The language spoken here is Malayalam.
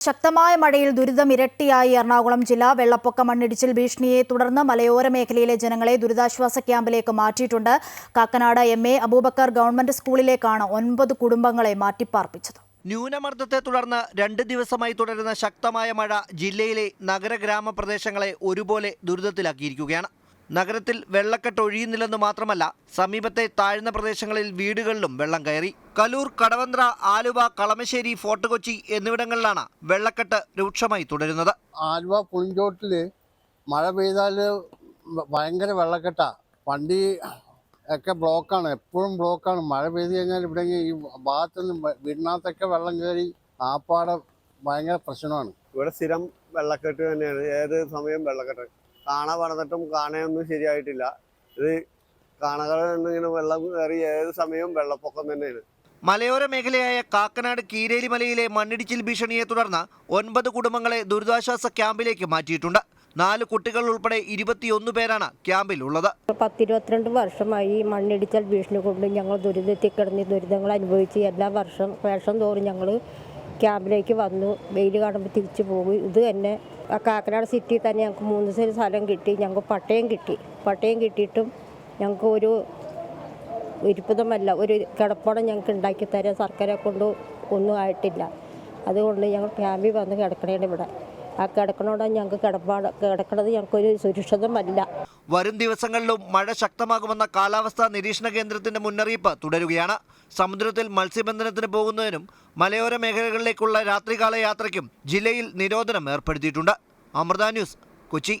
ശക്തമായ മഴയിൽ ദുരിതം ഇരട്ടിയായി എറണാകുളം ജില്ല. വെള്ളപ്പൊക്ക മണ്ണിടിച്ചിൽ ഭീഷണിയെ തുടർന്ന് മലയോര മേഖലയിലെ ജനങ്ങളെ ദുരിതാശ്വാസ ക്യാമ്പിലേക്ക് മാറ്റിയിട്ടുണ്ട്. Kakkanad M. A. Abubakar government സ്കൂളിലേക്കാണ് ഒൻപത് കുടുംബങ്ങളെ മാറ്റിപ്പാർപ്പിച്ചത്. ന്യൂനമർദ്ദത്തെ തുടർന്ന് രണ്ട് ദിവസമായി തുടരുന്ന ശക്തമായ മഴ ജില്ലയിലെ നഗര ഗ്രാമപ്രദേശങ്ങളെ ഒരുപോലെ ദുരിതത്തിലാക്കിയിരിക്കുകയാണ്. നഗരത്തിൽ വെള്ളക്കെട്ട് ഒഴിയുന്നില്ലെന്ന് മാത്രമല്ല സമീപത്തെ താഴ്ന്ന പ്രദേശങ്ങളിൽ വീടുകളിലും വെള്ളം കയറി. കലൂർ കടവന്ത്ര ആലുവ കളമശ്ശേരി ഫോർട്ട് കൊച്ചി എന്നിവിടങ്ങളിലാണ് വെള്ളക്കെട്ട് രൂക്ഷമായി തുടരുന്നത്. ആലുവ പുളിഞ്ചോട്ടിൽ മഴ പെയ്താൽ ഭയങ്കര വെള്ളക്കെട്ടാ. വണ്ടി ഒക്കെ ബ്ലോക്കാണ് എപ്പോഴും ബ്ലോക്കാണ്. മഴ പെയ്ത് കഴിഞ്ഞാൽ ഇവിടെ ഈ ഭാഗത്തുനിന്ന് വീടിനകത്തൊക്കെ വെള്ളം കയറി ആപ്പാടെ ഭയങ്കര പ്രശ്നമാണ്. ഇവിടെ സ്ഥിരം വെള്ളക്കെട്ട് തന്നെയാണ്. ഏത് സമയം വെള്ളക്കെട്ട്? കാണ പണിതിട്ടും കാണയൊന്നും ശരിയായിട്ടില്ല. ഇത് കാണകൾ ഇങ്ങനെ വെള്ളം കയറി ഏത് സമയവും വെള്ളപ്പൊക്കം തന്നെയാണ്. മലയോര മേഖലയായ കാക്കനാട് കീരേലിമലയിലെ മണ്ണിടിച്ചിൽ ഭീഷണിയെ തുടർന്ന് ഒൻപത് കുടുംബങ്ങളെ ദുരിതാശ്വാസ ക്യാമ്പിലേക്ക് മാറ്റിയിട്ടുണ്ട്. നാല് കുട്ടികൾ ഉൾപ്പെടെ ഇരുപത്തിയൊന്ന് പേരാണ് ക്യാമ്പിൽ ഉള്ളത് പത്തിരുപത്തിരണ്ട് വർഷമായി മണ്ണിടിച്ചാൽ മണ്ണിടിച്ചൽ ഭീഷണി കൊണ്ട് ഞങ്ങൾ ദുരിതത്തിൽ കിടന്ന് ദുരിതങ്ങൾ അനുഭവിച്ച് എല്ലാ വർഷം വേഷം തോറും ഞങ്ങൾ ക്യാമ്പിലേക്ക് വന്നു. വെയിൽ കാണുമ്പോൾ തിരിച്ചു പോകും ഇത് തന്നെ കാക്കനാട് സിറ്റിയിൽ തന്നെ ഞങ്ങൾക്ക് മൂന്ന് ദിവസം സ്ഥലം കിട്ടി. ഞങ്ങൾക്ക് പട്ടയം കിട്ടി. പട്ടയം കിട്ടിയിട്ടും ഞങ്ങൾക്ക് ഒരു ഇരിപ്പിതമല്ല ഒരു കിടപ്പടം ഞങ്ങൾക്ക് ഉണ്ടാക്കി തരാൻ സർക്കാരെ കൊണ്ട് ഒന്നും ആയിട്ടില്ല. അതുകൊണ്ട് ഞങ്ങൾ ക്യാമ്പിൽ വന്ന് കിടക്കണേണ് ഇവിടെ. ആ കിടക്കണോടെ ഞങ്ങൾക്ക് കിടപ്പാട് കിടക്കണത് ഞങ്ങൾക്കൊരു സുരക്ഷിതമല്ല. വരും ദിവസങ്ങളിലും മഴ ശക്തമാകുമെന്ന കാലാവസ്ഥാ നിരീക്ഷണ കേന്ദ്രത്തിന്റെ മുന്നറിയിപ്പ് തുടരുകയാണ്. സമുദ്രത്തിൽ മത്സ്യബന്ധനത്തിന് പോകുന്നതിനും മലയോര മേഖലകളിലേക്കുള്ള രാത്രികാല യാത്രയ്ക്കും ജില്ലയിൽ നിരോധനം ഏർപ്പെടുത്തിയിട്ടുണ്ട്. അമൃത ന്യൂസ് കൊച്ചി.